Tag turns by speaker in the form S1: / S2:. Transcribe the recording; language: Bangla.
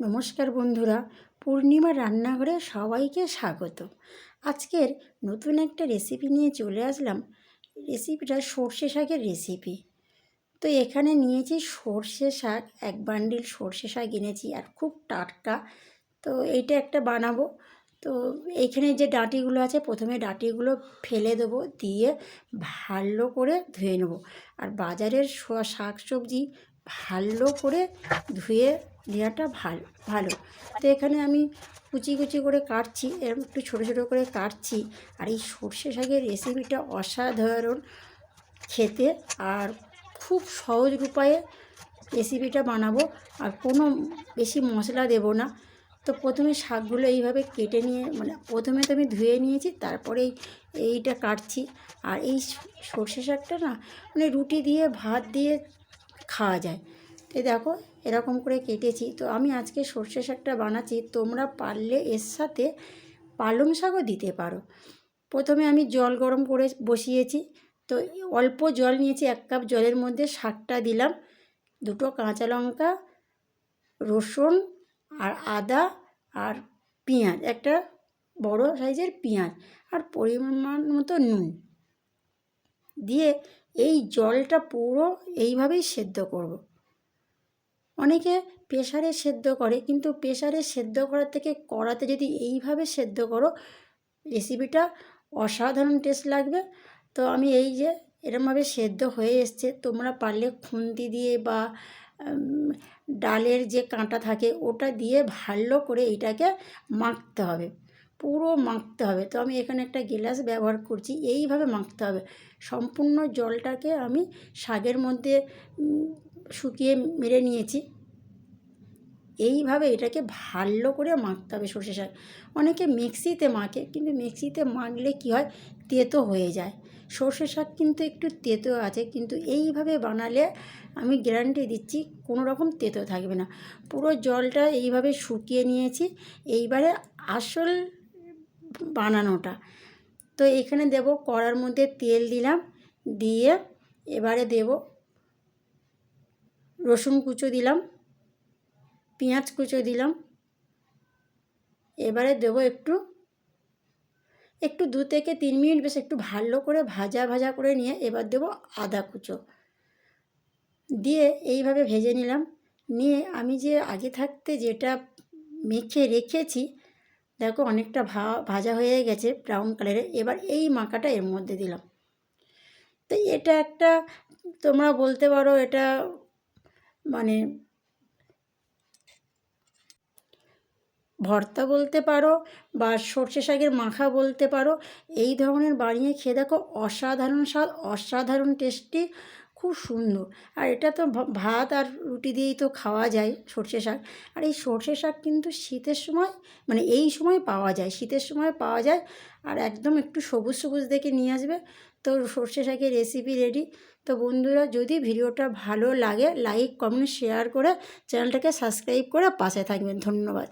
S1: নমস্কার বন্ধুরা পূর্ণিমা রান্নাঘরে সবাইকে স্বাগত। আজকের নতুন একটা রেসিপি নিয়ে চলে আসলাম। রেসিপিটা সর্ষে শাকের রেসিপি তো এখানে নিয়েছি সর্ষে শাক, এক বান্ডিল সর্ষে শাক এনেছি আর খুব টাটকা। তো এইটা একটা বানাবো। তো এইখানে যে ডাঁটিগুলো আছে, প্রথমে ডাঁটিগুলো ফেলে দেবো, দিয়ে ভালো করে ধুয়ে নেব। আর বাজারের শাক সবজি ভালো করে ধুয়ে নেওয়াটা ভালো ভালো। তো এখানে আমি কুচি কুচি করে কাটছি এরকম একটু ছোটো ছোটো করে কাটছি। আর এই সর্ষে শাকের রেসিপিটা অসাধারণ খেতে। আর খুব সহজ উপায়ে রেসিপিটা বানাবো। আর কোনো বেশি মশলা দেব না। তো প্রথমে শাকগুলো এইভাবে কেটে নিয়ে মানে প্রথমে তো আমি ধুয়ে নিয়েছি তারপরেই এইটা কাটছি। আর এই সর্ষে শাকটা না মানে রুটি দিয়ে, ভাত দিয়ে খাওয়া যায়। তো দেখো, এরকম করে কেটেছি। তো আমি আজকে সর্ষে শাকটা বানাচ্ছি। তোমরা পারলে এর সাথে পালং শাকও দিতে পারো। প্রথমে আমি জল গরম করে বসিয়েছি। তো অল্প জল নিয়েছি, এক কাপ জলের মধ্যে শাকটা দিলাম। দুটো কাঁচা লঙ্কা, রসুন আর আদা আর পেঁয়াজ। একটা বড় সাইজের পেঁয়াজ আর পরিমাণ মতো নুন। দিয়ে এই জলটা পুরো এইভাবেই সেদ্ধ করব। অনেকে প্রেশারে সেদ্ধ করে, কিন্তু প্রেশারে সেদ্ধ করার থেকে কড়াতে যদি এইভাবে সেদ্ধ করো রেসিপিটা অসাধারণ টেস্ট লাগবে তো আমি এই যে এরমভাবে সেদ্ধ হয়ে এসছে, তোমরা পারলে খুন্তি দিয়ে বা ডালের যে কাঁটা থাকে, ওটা দিয়ে ভালো করে এইটাকে মাখতে হবে পুরো মাখতে হবে। তো আমি এখানে একটা গিলাস ব্যবহার করছি, এইভাবে মাখতে হবে। সম্পূর্ণ জলটাকে আমি শাকের মধ্যে শুকিয়ে মেরে নিয়েছি। এইভাবে এটাকে ভালো করে মাখতে হবে সর্ষে শাক। অনেকে মিক্সিতে মাখে, কিন্তু মিক্সিতে মাখলে কী হয়? তেতো হয়ে যায়। সর্ষে শাক কিন্তু একটু তেতো আছে, কিন্তু এইভাবে বানালে আমি গ্যারান্টি দিচ্ছি কোনো রকম তেতো থাকবে না। পুরো জলটা এইভাবে শুকিয়ে নিয়েছি। এইবারে আসল বানানোটা। তো এখানে দেব কড়ার মধ্যে তেল দিলাম, দিয়ে এবারে দেব রসুন কুচো দিলাম, পেঁয়াজ কুচো দিলাম, এবারে দেব একটু একটু দু থেকে তিন মিনিট বেশ একটু ভালো করে ভাজা ভাজা করে নিয়ে এবার দেব আদা কুচো। দিয়ে এইভাবে ভেজে নিলাম। নিয়ে আমি যে আগে থাকতে যেটা মেখে রেখেছি দেখো অনেকটা ভাজা হয়ে গেছে ব্রাউন কালারে এবার এই মাখাটা এর মধ্যে দিলাম। তো এটা একটা, তোমরা বলতে পারো এটা মানে ভর্তা বলতে পারো বা সর্ষে শাকের মাখা বলতে পারো। এই ধরনের বানিয়ে খেয়ে দেখো অসাধারণ স্বাদ, অসাধারণ টেস্টি খুব সুন্দর। আর এটা তো ভাত আর রুটি দিয়েই তো খাওয়া যায় সর্ষে শাক। আর এই সর্ষে শাক কিন্তু শীতের সময় মানে এই সময় পাওয়া যায়, শীতের সময় পাওয়া যায়। আর একদম একটু সবুজ সবুজ দেখে নিয়ে আসবে। তো সর্ষে শাকের রেসিপি রেডি তো বন্ধুরা, যদি ভিডিওটা ভালো লাগে লাইক কমেন্ট শেয়ার করে চ্যানেলটাকে সাবস্ক্রাইব করে পাশে থাকবেন। ধন্যবাদ।